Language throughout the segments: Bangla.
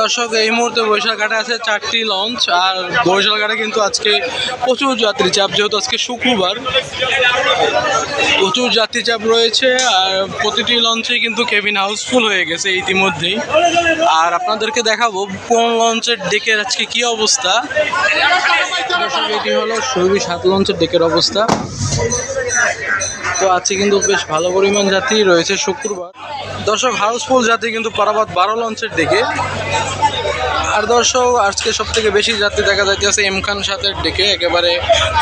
দর্শক, এই মুহূর্তে বৈশাখঘাটে আছে চারটি লঞ্চ আর বৈশাখঘাটে কিন্তু আজকে প্রচুর যাত্রী চাপ, যেহেতু আজকে শুক্রবার। প্রচুর যাত্রী চাপ রয়েছে আর প্রতিটি লঞ্চে কিন্তু কেবিন হাউসফুল হয়ে গেছে ইতিমধ্যেই। আর আপনাদেরকে দেখাবো কোন লঞ্চের ডেকের আজকে কি অবস্থা। দর্শক, এটি হলো সৌবি সাত লঞ্চের ডেকের অবস্থা। তো আজকে কিন্তু বেশ ভালো পরিমাণ যাত্রী রয়েছে শুক্রবার। দর্শক, হাউসফুল যাত্রী কিন্তু পারাবাদ বারো লঞ্চের দিকে আর দর্শক, আজকে সব থেকে বেশি যাত্রী দেখা যাইতেছে এম খান সাথের ডেকে একেবারে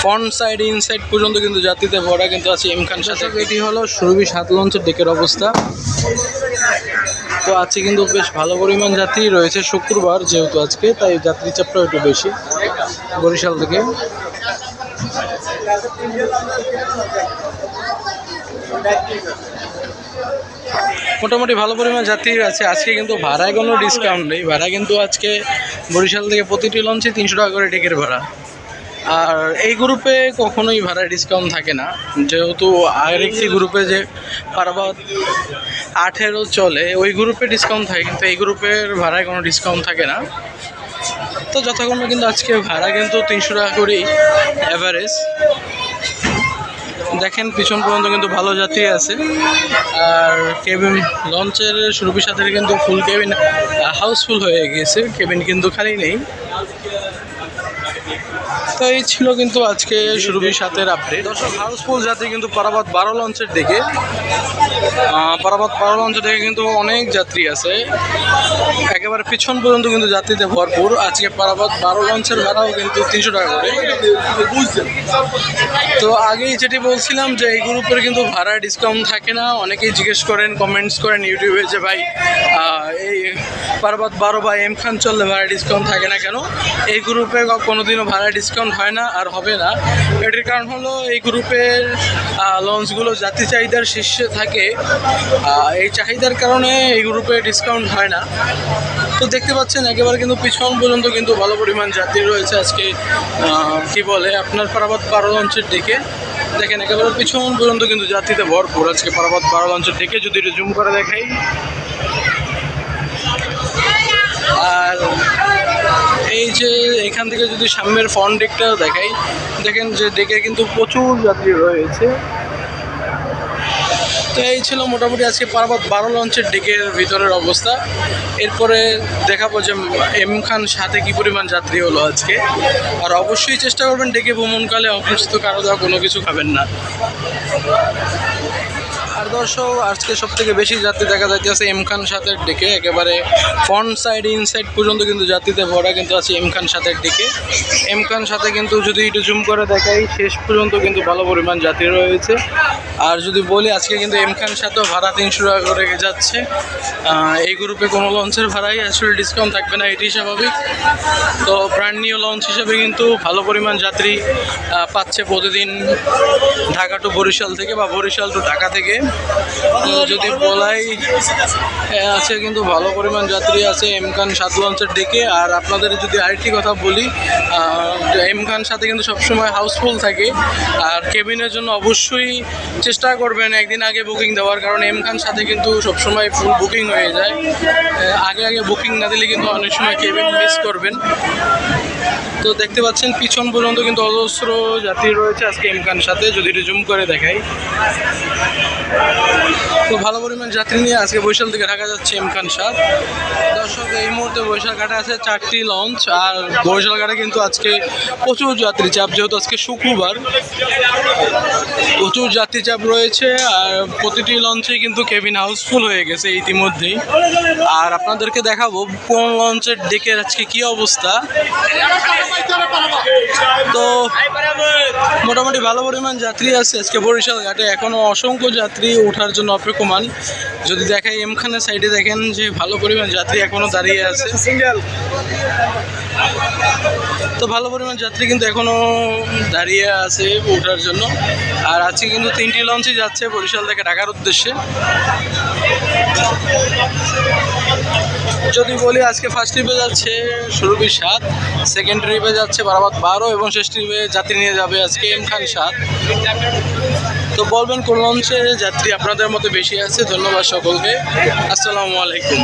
ফ্রন্ট সাইড ইনসাইড পর্যন্ত কিন্তু যাত্রীতে ভরা কিন্তু আছে এম খান সাথে এটি হলো সুরভি সাত লঞ্চের দিকের অবস্থা। তো আজকে কিন্তু বেশ ভালো পরিমাণ যাত্রী রয়েছে শুক্রবার যেহেতু আজকে, তাই যাত্রী চাপটাও একটু বেশি বরিশাল থেকে। মোটামুটি ভালো পরিমাণ যাত্রী আছে। আজকে কিন্তু ভাড়ায় কোনো ডিসকাউন্ট নেই। ভাড়া কিন্তু আজকে বরিশাল থেকে প্রতিটি লঞ্চে তিনশো টাকা করে টিকিট ভাড়া। আর এই গ্রুপে কখনোই ভাড়া ডিসকাউন্ট থাকে না। যেহেতু আরেকটি গ্রুপে যে পারাবাদ আঠেরো চলে, ওই গ্রুপে ডিসকাউন্ট থাকে, কিন্তু এই গ্রুপের ভাড়ায় কোনো ডিসকাউন্ট থাকে না। তো যথাক্রমে কিন্তু আজকে ভাড়া কিন্তু তিনশো টাকা করেই অ্যাভারেজ দেখেন, পিছন পর্যন্ত কিন্তু ভালো জাতি আছে। আর কেবিন লঞ্চের সুরুপির সাথে কিন্তু ফুল কেবিন হাউসফুল হয়ে গিয়েছে কেবিন কিন্তু খালি নেই। তো এই ছিল কিন্তু আজকে সুরভির সাথের আপডেট দর্শক হাউসফুল যাত্রী কিন্তু পারাবাদ বারো লঞ্চের দিকে পারাবাদ বারো লঞ্চের দিকে কিন্তু অনেক যাত্রী আছে। একেবারে পিছন পর্যন্ত কিন্তু যাত্রীতে ভরপুর। আজকে পারাবাদ বারো লঞ্চের ভাড়াও কিন্তু তিনশো টাকা করে। তো আগেই যেটি বলছিলাম যে এই গ্রুপের কিন্তু ভাড়া ডিসকাউন্ট থাকে না। অনেকেই জিজ্ঞেস করেন কমেন্টস করেন ইউটিউবে যে, ভাই এই পারাবাদ বারো বা এম খান চললে ভাড়া ডিসকাউন্ট থাকে না কেন? এই গ্রুপে কোনোদিনও ভাড়া ডিসকাউন্ট হয় না আর হবে না। এটির কারণ হলো এই গ্রুপের লঞ্চগুলো যাত্রী চাহিদার শীর্ষে থাকে। এই চাহিদার কারণে এই গ্রুপে ডিসকাউন্ট হয় না। তো দেখতে পাচ্ছেন, একেবারে কিন্তু পিছন পর্যন্ত কিন্তু ভালো পরিমাণ যাত্রী রয়েছে আজকে। কি বলে, আপনার পারাবাদ বারো লঞ্চের দিকে। দেখেন, একেবারে পিছন পর্যন্ত কিন্তু যাত্রীতে ভরপুর আজকে পারাবাদ বারো লঞ্চের দিকে। যদি একটু জুম করে দেখাই। আর এখান থেকে যদি সামনের ফ্রন্ট দিকটা দেখাই, দেখেন যে ডেকে কিন্তু প্রচুর যাত্রী রয়েছে। তো এই ছিল মোটামুটি আজকে পারাবাদ বারো লঞ্চের ডেকের ভিতরের অবস্থা। এরপরে দেখাবো যে এম খান সাথে কি পরিমাণ যাত্রী হলো আজকে। আর অবশ্যই চেষ্টা করবেন ডেকে ভ্রমণকালে অপরিচিত কারও দেওয়া কোনো কিছু খাবেন না। আর দর্শক, আজকে সব থেকে বেশি যাত্রী দেখা যাইতেছে এম খান সাথের দিকে। একেবারে ফ্রন্ট সাইড ইনসাইড পর্যন্ত কিন্তু যাত্রীতে ভরা কিন্তু আছে এম খান সাথের দিকে। এম খান সাথে কিন্তু যদি একটু জুম করে দেখাই, শেষ পর্যন্ত কিন্তু ভালো পরিমাণ যাত্রী রয়েছে। আর যদি বলি, আজকে কিন্তু এম খান সাথেও ভাড়া তিনশো টাকা করে যাচ্ছে। এই গ্রুপে কোনো লঞ্চের ভাড়াই আসলে ডিসকাউন্ট থাকবে না এটি স্বাভাবিক। তো ব্র্যান্ড নিউ লঞ্চ হিসেবে কিন্তু ভালো পরিমাণ যাত্রী পাচ্ছে প্রতিদিন ঢাকা টু বরিশাল থেকে বা বরিশাল টু ঢাকা থেকে। যদি বলাই আছে কিন্তু ভালো পরিমাণ যাত্রী আছে এম খান সাত লঞ্চের দিকে। আর আপনাদের যদি আরেকটি কথা বলি এম খান সাথে কিন্তু সবসময় হাউসফুল থাকে। আর কেবিনের জন্য অবশ্যই চেষ্টা করবেন একদিন আগে বুকিং দেওয়ার, কারণ এম খান সাথে কিন্তু সবসময় ফুল বুকিং হয়ে যায়। আগে আগে বুকিং না দিলে কিন্তু অনেক সময় কেবিন মিস করবেন। তো দেখতে পাচ্ছেন, পিছন পর্যন্ত কিন্তু অজস্র যাত্রী রয়েছে আজকে এম খান সাথে, যদি একটু জুম করে দেখাই। তো ভালো পরিমাণ যাত্রী নিয়ে আজকে বৈশাল থেকে ঢাকা যাচ্ছে এম খান সাহ দর্শক, এই মুহূর্তে বৈশাল ঘাটে আছে চারটি লঞ্চ আর বৈশাল ঘাটে কিন্তু আজকে প্রচুর যাত্রী। চাপ যেহেতু আজকে শুক্রবার। প্রচুর যাত্রী চাপ রয়েছে আর প্রতিটি লঞ্চে কিন্তু কেবিন হাউসফুল হয়ে গেছে ইতিমধ্যেই। আর আপনাদেরকে দেখাবো, কোন লঞ্চের ডেকের আজকে কি অবস্থা। তো, মোটামুটি ভালো পরিমাণ যাত্রী আছে। আজকে বরিশাল ঘাটে এখনও অসংখ্য যাত্রী ওঠার জন্য অপেক্ষমান। যদি দেখাই এম খানের সাইডে দেখেন যে ভালো পরিমাণ যাত্রী এখনও দাঁড়িয়ে আছে। তো ভালো পরিমাণ যাত্রী কিন্তু এখনও দাঁড়িয়ে আছে ওঠার জন্য। আর আজকে কিন্তু তিনটি লঞ্চই যাচ্ছে বরিশাল থেকে ঢাকার উদ্দেশ্যে। যদি বলি আজকে ফার্স্ট ট্রিপে যাচ্ছে সুরভি সাত সেকেন্ড ট্রিপে যাচ্ছে বারাবাদ বারো এবং শেষ ট্রিপে যাত্রী নিয়ে যাবে আজকে এম খান সাত তো বলবেন, কোন লঞ্চে যাত্রী আপনাদের মতো বেশি আছে? ধন্যবাদ সকলকে। আসসালামু আলাইকুম।